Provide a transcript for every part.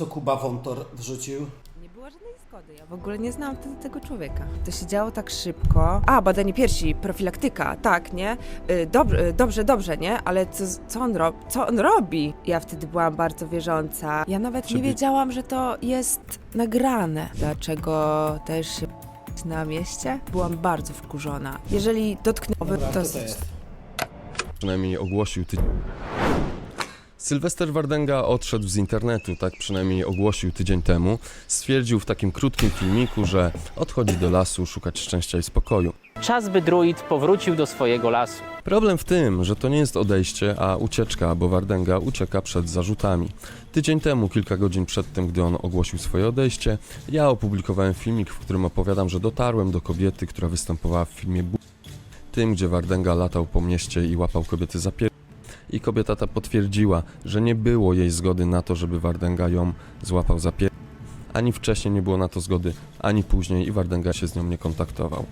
Co Kuba Wątor wrzucił? Nie było żadnej zgody. Ja w ogóle nie znałam wtedy tego człowieka. To się działo tak szybko. A, badanie piersi, profilaktyka, tak, nie? Y, Dobrze, y, dobrze, dobrze, nie? Ale co, co, on rob, co on robi? Ja wtedy byłam bardzo wierząca. Ja nawet nie wiedziałam, że to jest nagrane. Dlaczego też się na mieście? Byłam bardzo wkurzona. Jeżeli dotknęłoby Dobra, to... to jest? przynajmniej ogłosił ty... Sylwester Wardenga odszedł z internetu, tak przynajmniej ogłosił tydzień temu. Stwierdził w takim krótkim filmiku, że odchodzi do lasu szukać szczęścia i spokoju. Czas, by druid powrócił do swojego lasu. Problem w tym, że to nie jest odejście, a ucieczka, bo Wardenga ucieka przed zarzutami. Tydzień temu, kilka godzin przed tym, gdy on ogłosił swoje odejście, ja opublikowałem filmik, w którym opowiadam, że dotarłem do kobiety, która występowała w filmie Bu tym, gdzie Wardenga latał po mieście i łapał kobiety za pier... I kobieta ta potwierdziła, że nie było jej zgody na to, żeby Wardenga ją złapał za pier... Ani wcześniej nie było na to zgody, ani później i Wardenga się z nią nie kontaktował.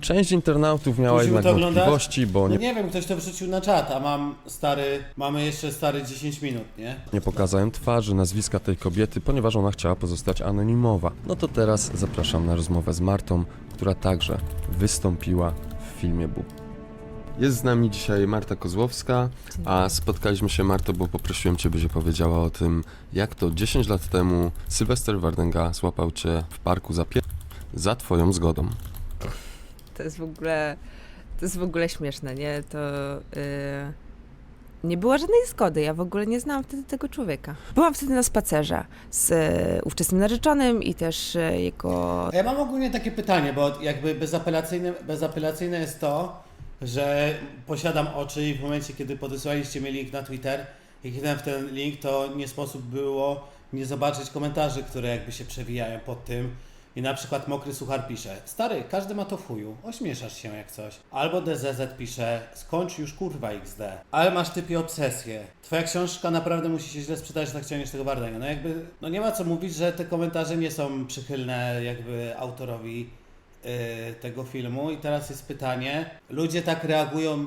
Część internautów miała Musimy jednak to wątpliwości, bo No nie nie wiem, ktoś to wrzucił na czat, a mam stary, mamy jeszcze stary 10 minut, nie? Nie pokazałem twarzy, nazwiska tej kobiety, ponieważ ona chciała pozostać anonimowa. No to teraz zapraszam na rozmowę z Martą, która także wystąpiła w filmie Bóg. Jest z nami dzisiaj Marta Kozłowska, a spotkaliśmy się Marto, bo poprosiłem Cię, byś opowiedziała o tym, jak to 10 lat temu Sylwester Wardenga złapał Cię w parku za pier... za Twoją zgodą. To jest w ogóle, to jest w ogóle śmieszne, nie? To yy, nie było żadnej zgody. Ja w ogóle nie znałam wtedy tego człowieka. Byłam wtedy na spacerze z yy, ówczesnym narzeczonym i też yy, jego ja mam ogólnie takie pytanie, bo jakby bezapelacyjne, bezapelacyjne jest to, że posiadam oczy i w momencie, kiedy podesłaliście mi link na Twitter i kliknąłem w ten link, to nie sposób było nie zobaczyć komentarzy, które jakby się przewijają pod tym. I na przykład Mokry Suchar pisze, stary, każdy ma to w chuju, ośmieszasz się jak coś. Albo DZZ pisze, skończ już kurwa XD. Ale masz typie obsesję. Twoja książka naprawdę musi się źle sprzedać, że ciągniesz tego Bardenia. No jakby, no nie ma co mówić, że te komentarze nie są przychylne jakby autorowi tego filmu. I teraz jest pytanie, ludzie tak reagują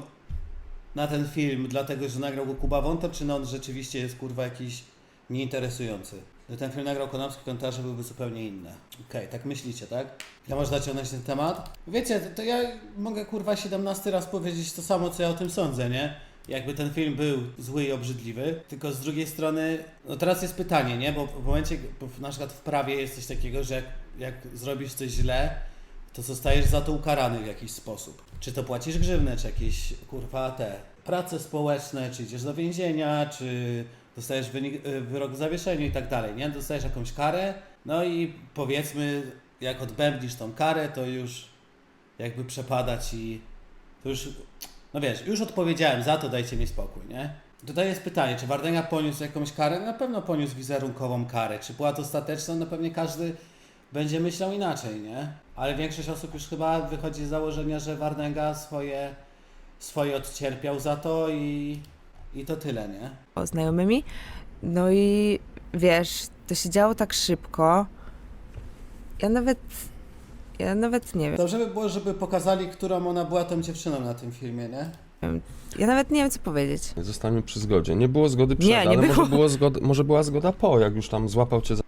na ten film, dlatego że nagrał go Kuba Wątor, czy no on rzeczywiście jest kurwa jakiś nieinteresujący? Gdyby ten film nagrał Konopski, komentarze byłyby zupełnie inne. Okej, tak myślicie, tak? Ja można ciągnąć ten temat? Wiecie, to ja mogę kurwa 17 raz powiedzieć to samo, co ja o tym sądzę, nie? Jakby ten film był zły i obrzydliwy, tylko z drugiej strony, no teraz jest pytanie, nie? Bo w momencie, bo na przykład w prawie jest coś takiego, że jak, jak zrobisz coś źle, to zostajesz za to ukarany w jakiś sposób. Czy to płacisz grzywnę, czy jakieś kurwa te prace społeczne, czy idziesz do więzienia, czy dostajesz wynik, y, wyrok w zawieszeniu i tak dalej, nie? Dostajesz jakąś karę, no i powiedzmy, jak odbębnisz tą karę, to już jakby przepada ci, to już, no wiesz, już odpowiedziałem za to, dajcie mi spokój, nie? Tutaj jest pytanie, czy Wardenga poniósł jakąś karę? Na pewno poniósł wizerunkową karę. Czy była to ostateczna? No pewnie każdy będzie myślał inaczej, nie? Ale większość osób już chyba wychodzi z założenia, że Wardenga swoje, swoje odcierpiał za to i, i to tyle, nie? znajomymi. No i wiesz, to się działo tak szybko. Ja nawet, ja nawet nie wiem. Dobrze by było, żeby pokazali, którą ona była tą dziewczyną na tym filmie, nie? Ja nawet nie wiem, co powiedzieć. Zostańmy przy zgodzie. Nie było zgody przed, Nie, nie ale było. Może, było zgody, może była zgoda po, jak już tam złapał cię za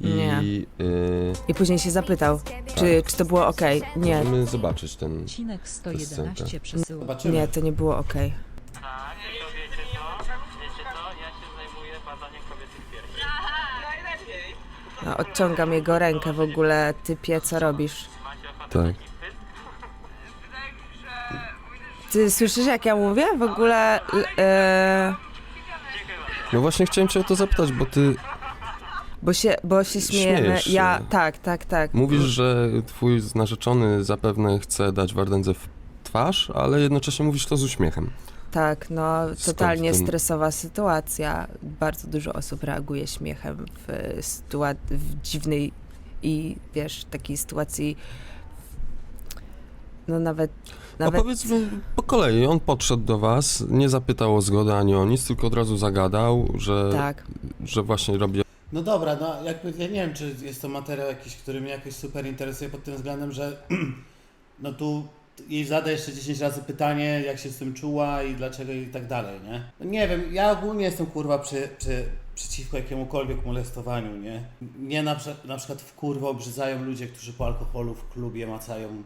i Nie. y, I później się zapytał, czy, czy to było ok. Nie, możemy zobaczyć ten... Odcinek 111 scenkę. przesyła. Zobaczymy. nie, to nie było ok. Tak, to wiecie co? Wiecie co? Ja się zajmuję badaniem kobiecych piersi. No, odciągam jego rękę w ogóle, typie, co robisz? Macie ochotę Tak. taki? Ty słyszysz, jak ja mówię? W ogóle... l- E, No właśnie chciałem cię o to zapytać, bo ty bo się, bo się śmiejemy. Śmiejesz się. Ja, tak, tak, tak. mówisz, że twój narzeczony zapewne chce dać Wardędze w twarz, ale jednocześnie mówisz to z uśmiechem. Tak, no totalnie ten- stresowa sytuacja. Bardzo dużo osób reaguje śmiechem w, sytua- w dziwnej i wiesz, takiej sytuacji. No nawet. A nawet powiedzmy po kolei, on podszedł do was, nie zapytał o zgodę ani o nic, tylko od razu zagadał, że, tak. że właśnie robi No dobra, no jakby ja nie wiem, czy jest to materiał jakiś, który mnie jakoś super interesuje pod tym względem, że no tu jej zada jeszcze 10 razy pytanie, jak się z tym czuła i dlaczego i tak dalej, nie? No nie wiem, ja ogólnie jestem kurwa przy, przy, przeciwko jakiemukolwiek molestowaniu, nie? Nie na, na przykład w kurwę obrzydzają ludzie, którzy po alkoholu w klubie macają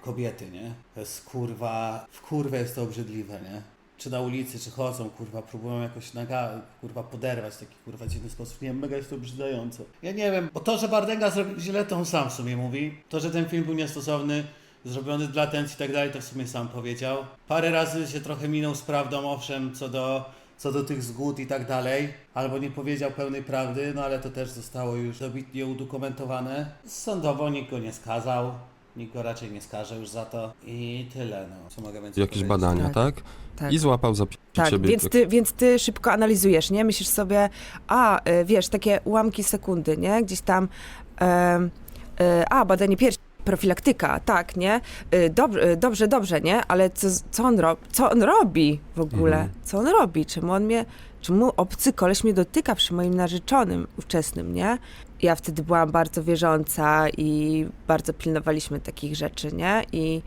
kobiety, nie? To jest kurwa, w kurwę jest to obrzydliwe, nie? Czy na ulicy, czy chodzą, kurwa, próbują jakoś naga, kurwa, poderwać taki kurwa dziwny sposób. Nie wiem, mega jest to obrzydające. Ja nie wiem, bo to, że Bardenga zrobił źle, to on sam w sumie mówi. To, że ten film był niestosowny, zrobiony dla atencji i tak dalej, to w sumie sam powiedział. Parę razy się trochę minął z prawdą, owszem, co do, co do tych zgód i tak dalej, albo nie powiedział pełnej prawdy, no ale to też zostało już dobitnie udokumentowane. Sądowo nikt go nie skazał, nikt go raczej nie skaże już za to i tyle, no. Co mogę więcej Jakieś powiedzieć? badania, Tak. tak? Tak. I złapał za Tak, ciebie. więc ty, więc ty szybko analizujesz, nie? Myślisz sobie, a, y, wiesz, takie ułamki sekundy, nie? Gdzieś tam, y, a, badanie piersi, profilaktyka, tak, nie? Y, Dobrze, y, dobrze, dobrze, nie? Ale co, co, on, ro- co on robi w ogóle? Mhm. Co on robi? Czemu on mnie, czemu obcy koleś mnie dotyka przy moim narzeczonym ówczesnym, nie? Ja wtedy byłam bardzo wierząca i bardzo pilnowaliśmy takich rzeczy, nie? I,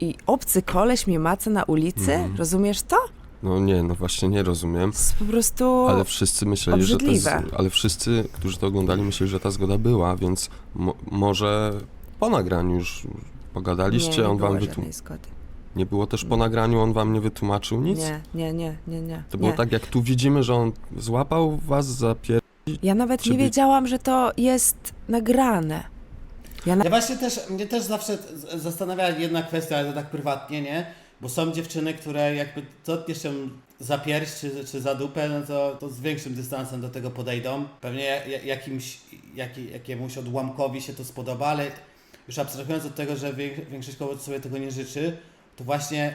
i obcy koleś mnie maca na ulicy, Mhm. rozumiesz to? No nie, no właśnie nie rozumiem. To jest po prostu. Ale wszyscy myśleli, że to jest, obrzydliwe. ale wszyscy, którzy to oglądali, myśleli, że ta zgoda była, więc mo- może po nagraniu już pogadaliście, nie, nie on było wam wytłumaczył. zgody. Nie było też po nagraniu, on wam nie wytłumaczył nic? Nie, nie, nie, nie, nie. To było nie. tak, jak tu widzimy, że on złapał was za pier... Ja nawet Czy nie by- wiedziałam, że to jest nagrane. Ja na... Ja właśnie też, mnie też zawsze zastanawia jedna kwestia, ale to tak prywatnie, nie? Bo są dziewczyny, które jakby dotkniesz się za pierś czy, czy za dupę, no to, to z większym dystansem do tego podejdą. Pewnie ja- ja- jakimś, jaki, jakiemuś odłamkowi się to spodoba, ale już abstrahując od tego, że wiek- większość kobiet sobie tego nie życzy, to właśnie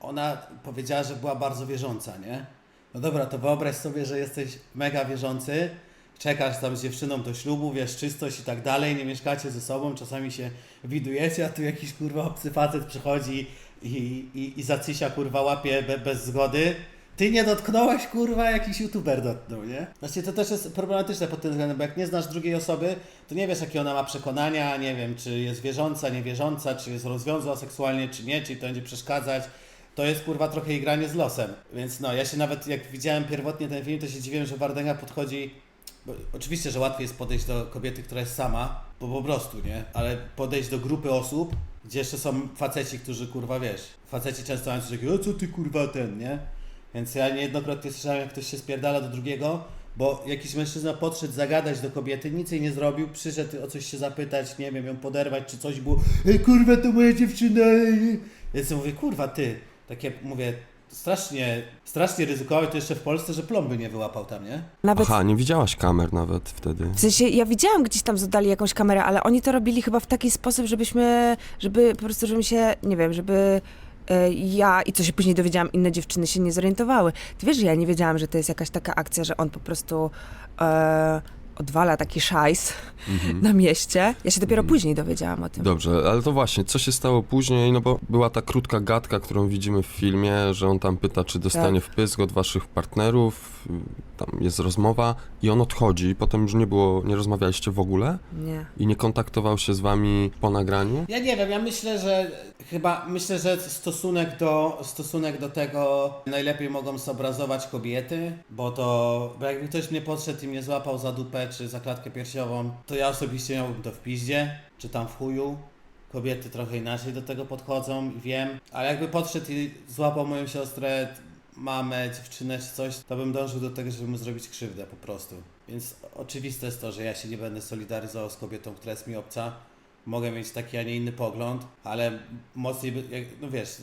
ona powiedziała, że była bardzo wierząca, nie? No dobra, to wyobraź sobie, że jesteś mega wierzący, czekasz tam z dziewczyną do ślubu, wiesz, czystość i tak dalej, nie mieszkacie ze sobą, czasami się widujecie, a tu jakiś kurwa obcy facet przychodzi i, i, i zacysia kurwa łapie be, bez zgody. Ty nie dotknąłeś, kurwa, jakiś youtuber dotknął, nie? Właśnie to też jest problematyczne pod tym względem, bo jak nie znasz drugiej osoby, to nie wiesz, jakie ona ma przekonania, nie wiem, czy jest wierząca, niewierząca, czy jest rozwiązła seksualnie, czy nie, czy to będzie przeszkadzać. To jest kurwa trochę igranie z losem. Więc no, ja się nawet jak widziałem pierwotnie ten film, to się dziwiłem, że Wardenga podchodzi. Oczywiście, że łatwiej jest podejść do kobiety, która jest sama, bo po prostu, nie? Ale podejść do grupy osób, gdzie jeszcze są faceci, którzy kurwa wiesz. Faceci często mają coś takiego, o co ty kurwa ten, nie? Więc ja niejednokrotnie słyszałem, jak ktoś się spierdala do drugiego, bo jakiś mężczyzna podszedł zagadać do kobiety, nic jej nie zrobił, przyszedł o coś się zapytać, nie wiem, ją poderwać, czy coś było, ej kurwa, to moja dziewczyna, ej. Więc mówię, kurwa, ty, takie, mówię, strasznie, strasznie ryzykowe to jeszcze w Polsce, że plomby nie wyłapał tam, nie? Nawet Aha, nie widziałaś kamer nawet wtedy. W sensie, ja widziałam gdzieś tam, że dali jakąś kamerę, ale oni to robili chyba w taki sposób, żebyśmy, żeby po prostu, żebym się, nie wiem, żeby e, ja i co się później dowiedziałam, inne dziewczyny się nie zorientowały. Ty wiesz, że ja nie wiedziałam, że to jest jakaś taka akcja, że on po prostu e, odwala taki szajs Mhm. na mieście. Ja się dopiero Mhm. później dowiedziałam o tym. Dobrze, ale to właśnie, co się stało później, no bo była ta krótka gadka, którą widzimy w filmie, że on tam pyta, czy dostanie Tak. wpysk od waszych partnerów, tam jest rozmowa i on odchodzi, i potem już nie było, nie rozmawialiście w ogóle Nie. i nie kontaktował się z wami po nagraniu? Ja nie wiem, ja myślę, że chyba myślę, że stosunek do, stosunek do tego najlepiej mogą zobrazować kobiety, bo to, bo jakby ktoś mnie podszedł i mnie złapał za dupę czy za klatkę piersiową, to ja osobiście miałbym to w piździe, czy tam w chuju. Kobiety trochę inaczej do tego podchodzą i wiem, ale jakby podszedł i złapał moją siostrę, mamę, dziewczynę czy coś, to bym dążył do tego, żeby mu zrobić krzywdę po prostu. Więc oczywiste jest to, że ja się nie będę solidaryzował z kobietą, która jest mi obca. Mogę mieć taki, a nie inny pogląd, ale mocniej, by, no wiesz,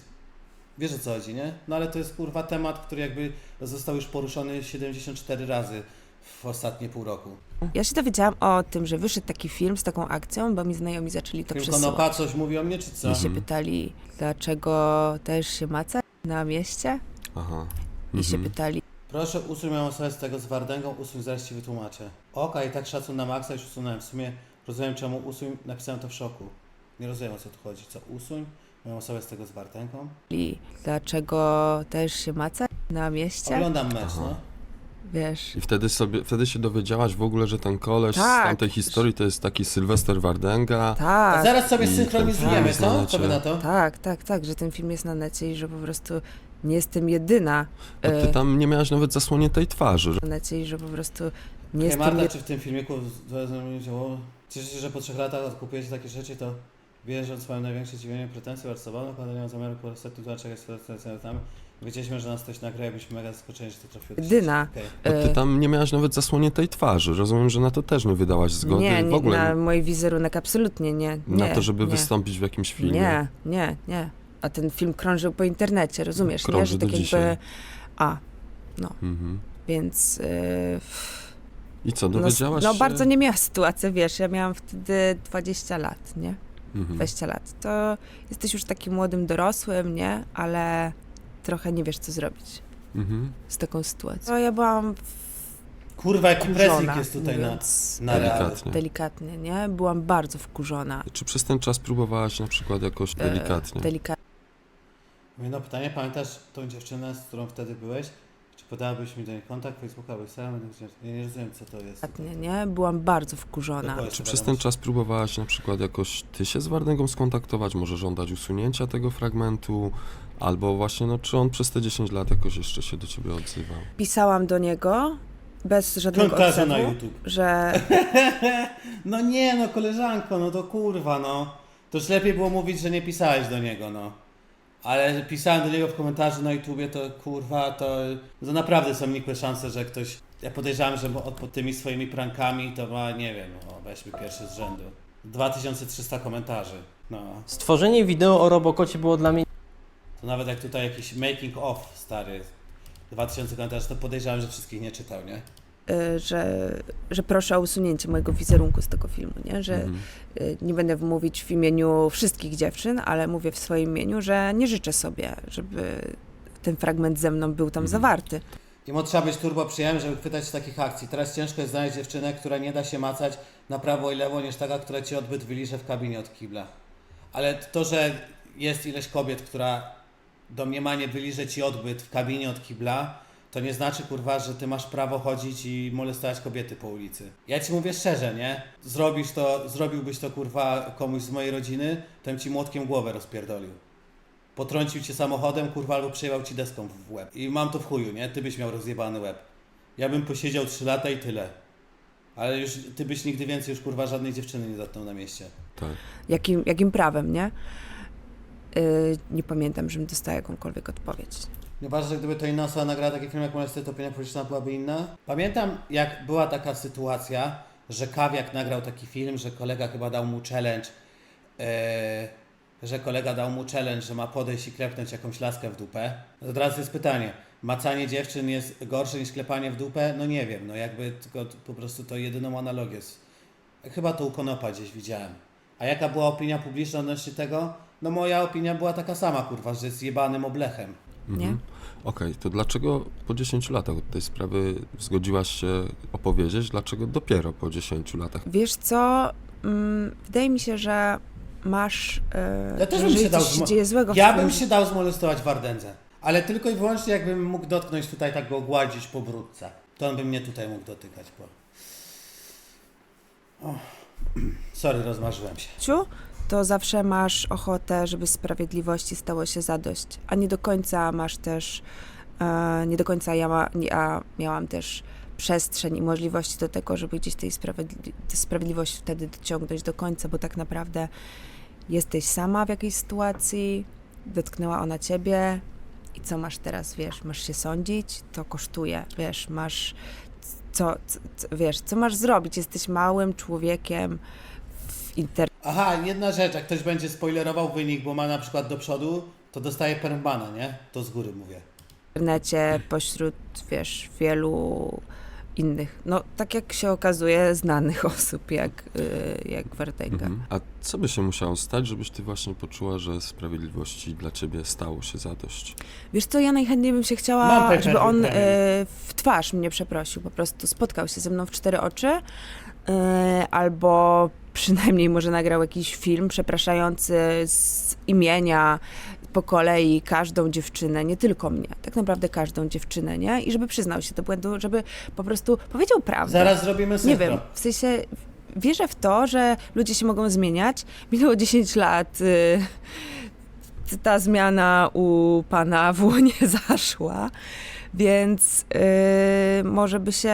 wiesz o co chodzi, nie? No ale to jest kurwa temat, który jakby został już poruszony 74 razy w ostatnie pół roku. Ja się dowiedziałam o tym, że wyszedł taki film z taką akcją, bo mi znajomi zaczęli to Film przesyłać. Konopa coś mówi o mnie, czy co? I się Mhm. pytali, dlaczego też się maca na mieście? Aha. I się Mhm. pytali, Proszę usuń moją osobę z tego z Wardęgą, usuń, zaraz Ci wytłumaczę. Okej, tak szacun na maksa już usunąłem. W sumie rozumiem czemu usuń, napisałem to w szoku. Nie rozumiem o co tu chodzi. Co, usuń moją osobę z tego z Wardęgą? dlaczego też się maca na mieście? Oglądam mecz, Aha. no. Wiesz, I wtedy sobie, wtedy się dowiedziałaś w ogóle, że ten koleś Tak. z tamtej historii to jest taki Sylwester Wardenga. A tak, zaraz sobie synchronizujemy, co? Co na wy na to? tak, tak, tak, że ten film jest na necie i że po prostu nie jestem jedyna A ty e, tam nie miałaś nawet zasłoniętej twarzy. na necie i że po prostu nie jestem Marta, jedyna. czy w tym filmiku? Cieszę się, że po trzech latach odkupujecie takie rzeczy, to wierząc swoje największe zdziwienie pretensje nie mam zamiaru po prostu tłumaczenia sytuacji tam. Wiedzieliśmy, że nas ktoś nagra byliśmy mega zaskoczeni, że to trafiło do sieci. Jedyna. Okej. A ty E, tam nie miałaś nawet zasłoniętej twarzy. Rozumiem, że na to też nie wydałaś zgody. nie, w nie, ogóle na mój wizerunek absolutnie nie. na nie, to, żeby nie. wystąpić w jakimś filmie. Nie, nie, nie. A ten film krążył po internecie, rozumiesz, nie? Krąży Że do tak dzisiaj. jakby... A, Mhm. więc... Yy, I co, no, dowiedziałaś no się? bardzo nie miała sytuacja, wiesz, ja miałam wtedy 20 lat, nie? Mhm. 20 lat. To jesteś już takim młodym dorosłym, nie? Ale trochę nie wiesz, co zrobić Mhm. z taką sytuacją. No, ja byłam Kurwa, jaki pressing jest tutaj na, na. Delikatnie. delikatnie, nie? Byłam bardzo wkurzona. Czy przez ten czas próbowałaś na przykład jakoś e, delikatnie? Delikatnie. Jedno pytanie, pamiętasz tą dziewczynę, z którą wtedy byłeś? Podałabyś mi do niej kontakt Facebooka, Instagrama? Ja nie rozumiem, co to jest. nie? Byłam bardzo wkurzona. Dokładnie. Czy przez ten czas próbowałaś na przykład jakoś ty się z Wardęgą skontaktować, może żądać usunięcia tego fragmentu, albo właśnie, no czy on przez te 10 lat jakoś jeszcze się do ciebie odzywał? Pisałam do niego bez żadnego Komentarze odzewu, na YouTube. że No nie, no koleżanko, no to kurwa, no. To już lepiej było mówić, że nie pisałeś do niego, no. Ale pisałem do niego w komentarzu na YouTubie, to kurwa, to, to naprawdę są nikłe szanse, że ktoś... Ja podejrzewam, że od, pod tymi swoimi prankami to ma, nie wiem, o, weźmy pierwszy z rzędu. 2300 komentarzy, no. Stworzenie wideo o Robokocie było dla mnie To nawet jak tutaj jakiś making of, stary, 2000 komentarzy, to podejrzewam, że wszystkich nie czytał, nie? Y, że, że proszę o usunięcie mojego wizerunku z tego filmu, nie? Że Mhm. y, nie będę mówić w imieniu wszystkich dziewczyn, ale mówię w swoim imieniu, że nie życzę sobie, żeby ten fragment ze mną był tam Mhm. zawarty. I mo trzeba być turbo przyjemnym, żeby chwytać się takich akcji. Teraz ciężko jest znaleźć dziewczynę, która nie da się macać na prawo i lewo, niż taka, która ci odbyt wyliże w kabinie od kibla. Ale to, że jest ileś kobiet, która domniemanie wyliże ci odbyt w kabinie od kibla, to nie znaczy, kurwa, że ty masz prawo chodzić i molestować kobiety po ulicy. Ja ci mówię szczerze, nie? Zrobisz to, zrobiłbyś to, kurwa, komuś z mojej rodziny, to bym ci młotkiem głowę rozpierdolił. Potrącił cię samochodem, kurwa, albo przejechał ci deską w łeb. I mam to w chuju, nie? Ty byś miał rozjebany łeb. Ja bym posiedział 3 lata i tyle. Ale już ty byś nigdy więcej już kurwa żadnej dziewczyny nie zatknął na mieście. Tak. Jakim, jakim prawem, nie? Y, nie pamiętam, żebym dostała jakąkolwiek odpowiedź. Nieważne, że gdyby to inna osoba nagrała taki film jak Molesty, to opinia publiczna byłaby inna. Pamiętam, jak była taka sytuacja, że Kawiak nagrał taki film, że kolega chyba dał mu challenge, e, że kolega dał mu challenge, że ma podejść i klepnąć jakąś laskę w dupę. No to teraz jest pytanie, macanie dziewczyn jest gorsze niż klepanie w dupę? No nie wiem, no jakby tylko po prostu to jedyną analogię. jest. Chyba to u Konopa gdzieś widziałem. A jaka była opinia publiczna odnośnie tego? No moja opinia była taka sama, kurwa, że jest jebanym oblechem. Nie? Okej, to dlaczego po 10 latach od tej sprawy zgodziłaś się opowiedzieć? Dlaczego dopiero po 10 latach? Wiesz co? Mm, wydaje mi się, że masz. Yy, Ja też bym się dał dzieje złego Ja bym się dał zmolestować w Ardędze. Ale tylko i wyłącznie jakbym mógł dotknąć tutaj tak go gładzić po brudce. To on by mnie tutaj mógł dotykać. Bo... O. Sorry, rozmarzyłem się. życiu, to zawsze masz ochotę, żeby sprawiedliwości stało się zadość, a nie do końca masz też, e, nie do końca ja, ma, ja miałam też przestrzeń i możliwości do tego, żeby gdzieś tej sprawiedli- tę sprawiedliwość wtedy dociągnąć do końca, bo tak naprawdę jesteś sama w jakiejś sytuacji, dotknęła ona ciebie i co masz teraz, wiesz, masz się sądzić, to kosztuje, wiesz, masz co, co, co wiesz, co masz zrobić, jesteś małym człowiekiem internecie, Aha, jedna rzecz, jak ktoś będzie spoilerował wynik, bo ma na przykład do przodu, to dostaje permbana, nie? To z góry mówię. internecie pośród, wiesz, wielu innych, no tak jak się okazuje, znanych osób, jak, y, jak Wardęga. Mhm. A co by się musiało stać, żebyś ty właśnie poczuła, że sprawiedliwości dla ciebie stało się zadość? Wiesz co, ja najchętniej bym się Mam chciała, pewien żeby on y, w twarz mnie przeprosił, po prostu spotkał się ze mną w cztery oczy, y, albo przynajmniej może nagrał jakiś film przepraszający z imienia po kolei każdą dziewczynę, nie tylko mnie, tak naprawdę każdą dziewczynę, nie? I żeby przyznał się do błędu, żeby po prostu powiedział prawdę. Zaraz zrobimy synchro. Nie wiem, w sensie wierzę w to, że ludzie się mogą zmieniać. Minęło 10 lat. Y, ta zmiana u pana w łonie zaszła, więc yy, może by się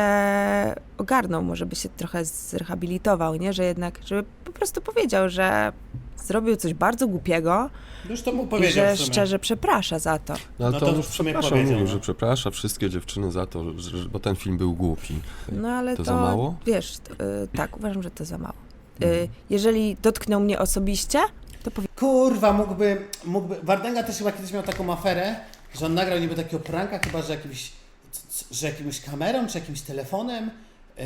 ogarnął, może by się trochę zrehabilitował, nie? Że jednak, żeby po prostu powiedział, że zrobił coś bardzo głupiego Już to mu i powiedział że w sumie. szczerze przeprasza za to. No, ale No to, to on już przepraszam, powiedział, mówił, no. że przeprasza wszystkie dziewczyny za to, że, że, bo ten film był głupi. No ale To to, za mało? wiesz, yy, tak, uważam, że to za mało. Mhm. Yy, jeżeli dotknął mnie osobiście, to powie- Kurwa, mógłby, mógłby... Wardenga też chyba kiedyś miał taką aferę, że on nagrał niby takiego pranka, chyba, że jakimś, że jakimś kamerą, czy jakimś telefonem yy,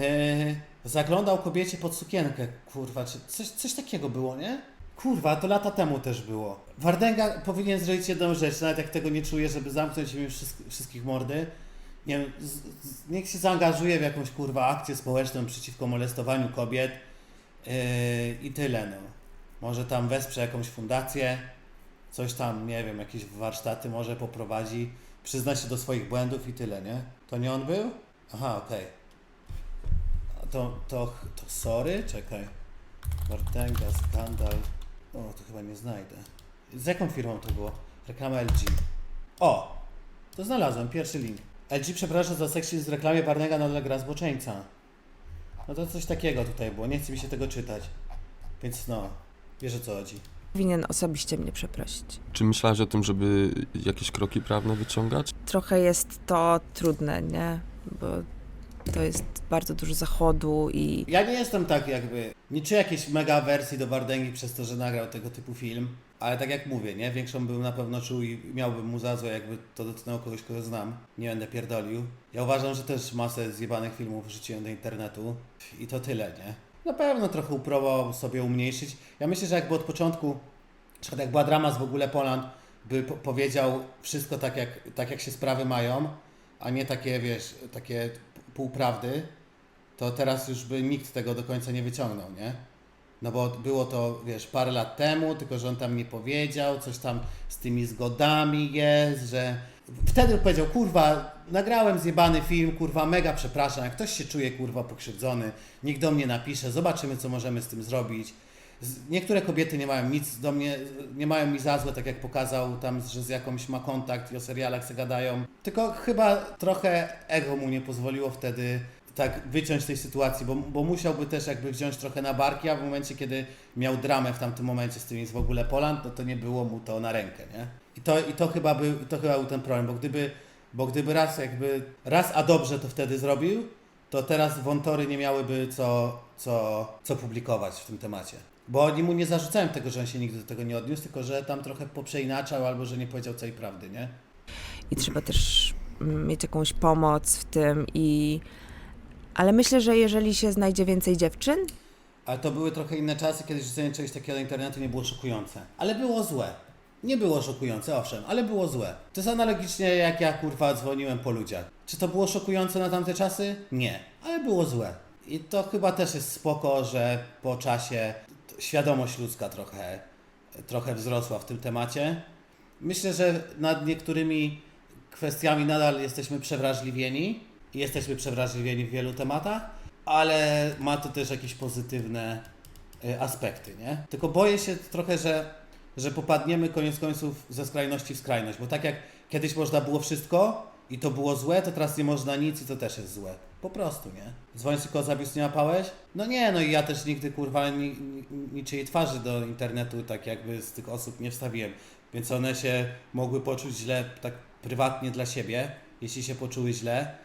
zaglądał kobiecie pod sukienkę, kurwa, czy coś, coś takiego było, nie? Kurwa, to lata temu też było. Wardenga powinien zrobić jedną rzecz, nawet jak tego nie czuje, żeby zamknąć im wszystkich mordy. Nie wiem, z, z, niech się zaangażuje w jakąś kurwa akcję społeczną przeciwko molestowaniu kobiet yy, i tyle, no. Może tam wesprze jakąś fundację, coś tam, nie wiem, jakieś warsztaty może poprowadzi, przyzna się do swoich błędów i tyle, nie? To nie on był? Aha, okej. A To, to, to sorry? Czekaj. Wartenga, skandal. O, to chyba nie znajdę. Z jaką firmą to było? Reklama LG. O! To znalazłem, pierwszy link. LG przeprasza za seksizm z reklamie Warnega nadal gra zboczeńca. No to coś takiego tutaj było, nie chce mi się tego czytać. Więc no, wiesz o co chodzi. Powinien osobiście mnie przeprosić. Czy myślałeś o tym, żeby jakieś kroki prawne wyciągać? trochę jest to trudne, nie? Bo to jest bardzo dużo zachodu i Ja nie jestem tak jakby, nie czuję jakiejś mega wersji do Wardęgi przez to, że nagrał tego typu film, ale tak jak mówię, nie, większą bym na pewno czuł i miałbym mu za złe, jakby to dotknęło kogoś, kogo znam. Nie będę pierdolił. Ja uważam, że też masę zjebanych filmów wrzuciłem do internetu i to tyle, nie? Na pewno trochę upróbował sobie umniejszyć. Ja myślę, że jakby od początku, przykład jak była drama z w ogóle Poland, by po powiedział wszystko tak jak, tak jak się sprawy mają, a nie takie, wiesz, takie półprawdy, to teraz już by nikt tego do końca nie wyciągnął, nie? No bo było to, wiesz, parę lat temu, tylko że on tam nie powiedział, coś tam z tymi zgodami jest, że wtedy powiedział, kurwa, nagrałem zjebany film, kurwa, mega przepraszam, jak ktoś się czuje, kurwa, pokrzywdzony, niech do mnie napisze, zobaczymy, co możemy z tym zrobić. Niektóre kobiety nie mają nic do mnie, nie mają mi za złe, tak jak pokazał tam, że z jakąś ma kontakt i o serialach se gadają. Tylko chyba trochę ego mu nie pozwoliło wtedy tak wyciąć z tej sytuacji, bo, bo musiałby też jakby wziąć trochę na barki, a w momencie, kiedy miał dramę w tamtym momencie z tymi z w ogóle Poland, no to nie było mu to na rękę, nie? I to, i to chyba był, to chyba był ten problem, bo gdyby, bo gdyby raz jakby, raz a dobrze to wtedy zrobił, to teraz wątory nie miałyby co, co, co publikować w tym temacie. Bo oni mu nie zarzucałem tego, że on się nigdy do tego nie odniósł, tylko że tam trochę poprzeinaczał albo że nie powiedział całej prawdy, nie? i trzeba też mieć jakąś pomoc w tym i ale myślę, że jeżeli się znajdzie więcej dziewczyn, Ale to były trochę inne czasy, kiedy rzucenie czegoś takiego do internetu nie było szokujące. Ale było złe. Nie było szokujące, owszem, ale było złe. To jest analogicznie jak ja kurwa dzwoniłem po ludziach. Czy to było szokujące na tamte czasy? Nie, ale było złe. I to chyba też jest spoko, że po czasie świadomość ludzka trochę, trochę wzrosła w tym temacie. Myślę, że nad niektórymi kwestiami nadal jesteśmy przewrażliwieni jesteśmy przewrażliwieni w wielu tematach, ale ma to też jakieś pozytywne y, aspekty, nie? Tylko boję się trochę, że, że popadniemy koniec końców ze skrajności w skrajność, bo tak jak kiedyś można było wszystko i to było złe, to teraz nie można nic i to też jest złe. Po prostu, nie? Dzwonić tylko o zabius nie łapałeś? No nie, no i ja też nigdy kurwa ni, niczyjej twarzy do internetu tak jakby z tych osób nie wstawiłem, więc one się mogły poczuć źle tak prywatnie dla siebie, jeśli się poczuły źle,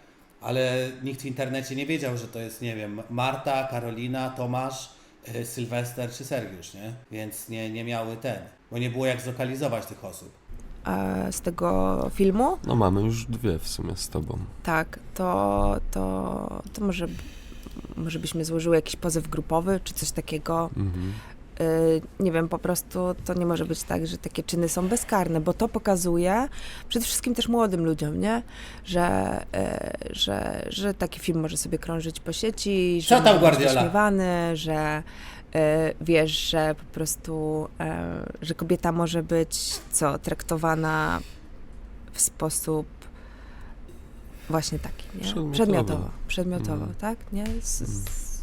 ale nikt w internecie nie wiedział, że to jest, nie wiem, Marta, Karolina, Tomasz, y, Sylwester czy Sergiusz, nie? Więc nie, nie miały ten, bo nie było jak zlokalizować tych osób. e, z tego filmu, No mamy już dwie w sumie z tobą. tak, to, to, to może, może byśmy złożyły jakiś pozew grupowy czy coś takiego. Mhm. Y, nie wiem, po prostu to nie może być tak, że takie czyny są bezkarne, bo to pokazuje przede wszystkim też młodym ludziom, nie? Że, y, że, że taki film może sobie krążyć po sieci, że Co tam, Guardiola? że y, wiesz, że po prostu, że kobieta może być co, traktowana w sposób właśnie taki, nie? Przedmiotowo, przedmiotowo, Mm. tak? Nie? Z, z,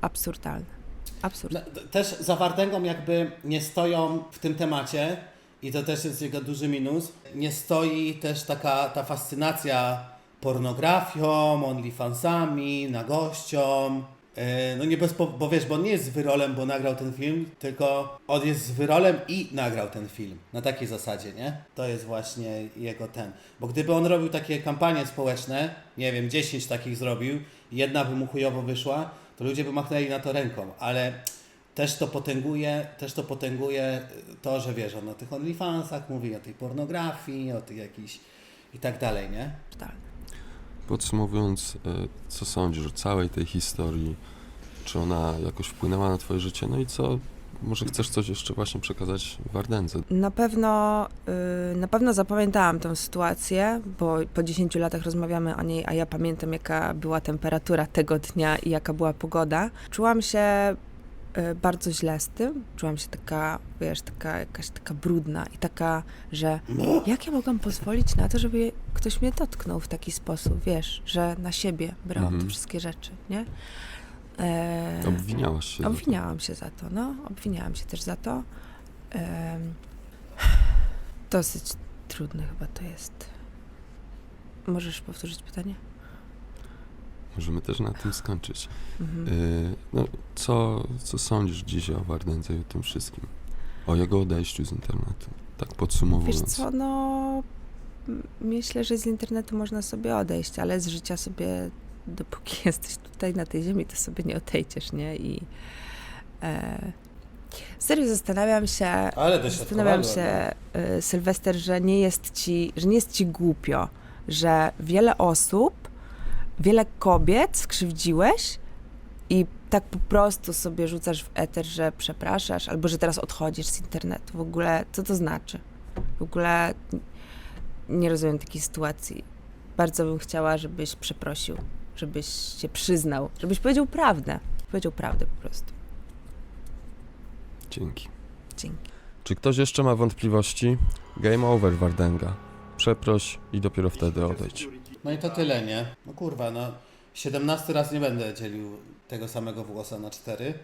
absurdalne. Absurd. No, Też za Wardęgą jakby nie stoją w tym temacie i to też jest jego duży minus. Nie stoi też taka ta fascynacja pornografią, OnlyFansami, nagością. Yy, No nie bez, bo wiesz, bo on nie jest z wyrolem, bo nagrał ten film, tylko on jest z wyrolem i nagrał ten film. Na takiej zasadzie, nie? To jest właśnie jego ten. Bo gdyby on robił takie kampanie społeczne, nie wiem, 10 takich zrobił, jedna by wyszła, to ludzie by machnęli na to ręką, ale też to potęguje, też to potęguje to, że wiesz, on o tych OnlyFansach mówi, o tej pornografii, o tych jakichś i tak dalej, nie? Tak. Podsumowując, e, co sądzisz o całej tej historii? Czy ona jakoś wpłynęła na twoje życie? No i co, może chcesz coś jeszcze właśnie przekazać Wardędze? Na pewno, y, na pewno zapamiętałam tę sytuację, bo po 10 latach rozmawiamy o niej, a ja pamiętam, jaka była temperatura tego dnia i jaka była pogoda. Czułam się y, bardzo źle z tym. Czułam się taka, wiesz, taka jakaś taka brudna i taka, że jak ja mogłam pozwolić na to, żeby ktoś mnie dotknął w taki sposób, wiesz, że na siebie brałam Mhm. te wszystkie rzeczy, nie? E, Obwiniałaś się. za. Obwiniałam się za to, no. Obwiniałam się też za to. Em, dosyć trudne chyba to jest. Możesz powtórzyć pytanie? Możemy też na tym skończyć. Mhm. E, No, co, co sądzisz dzisiaj o Wardędze i o tym wszystkim? O jego odejściu z internetu. Tak Wiesz podsumowując. co, no... Myślę, że z internetu można sobie odejść, ale z życia sobie, dopóki jesteś tutaj na tej ziemi, to sobie nie odejdziesz, nie? I e, serio zastanawiam się, Ale Zastanawiam się, y, Sylwester, że nie jest ci, że nie jest ci głupio, że wiele osób, wiele kobiet skrzywdziłeś i tak po prostu sobie rzucasz w eter, że przepraszasz, albo że teraz odchodzisz z internetu. W ogóle, co to znaczy? W ogóle nie rozumiem takiej sytuacji. Bardzo bym chciała, żebyś przeprosił, żebyś się przyznał, żebyś powiedział prawdę. Powiedział prawdę po prostu. Dzięki. Dzięki. Czy ktoś jeszcze ma wątpliwości? Game over, Wardenga. Przeproś i dopiero wtedy odejdź. No i to tyle, nie? No kurwa, no 17 raz nie będę dzielił tego samego włosa na cztery.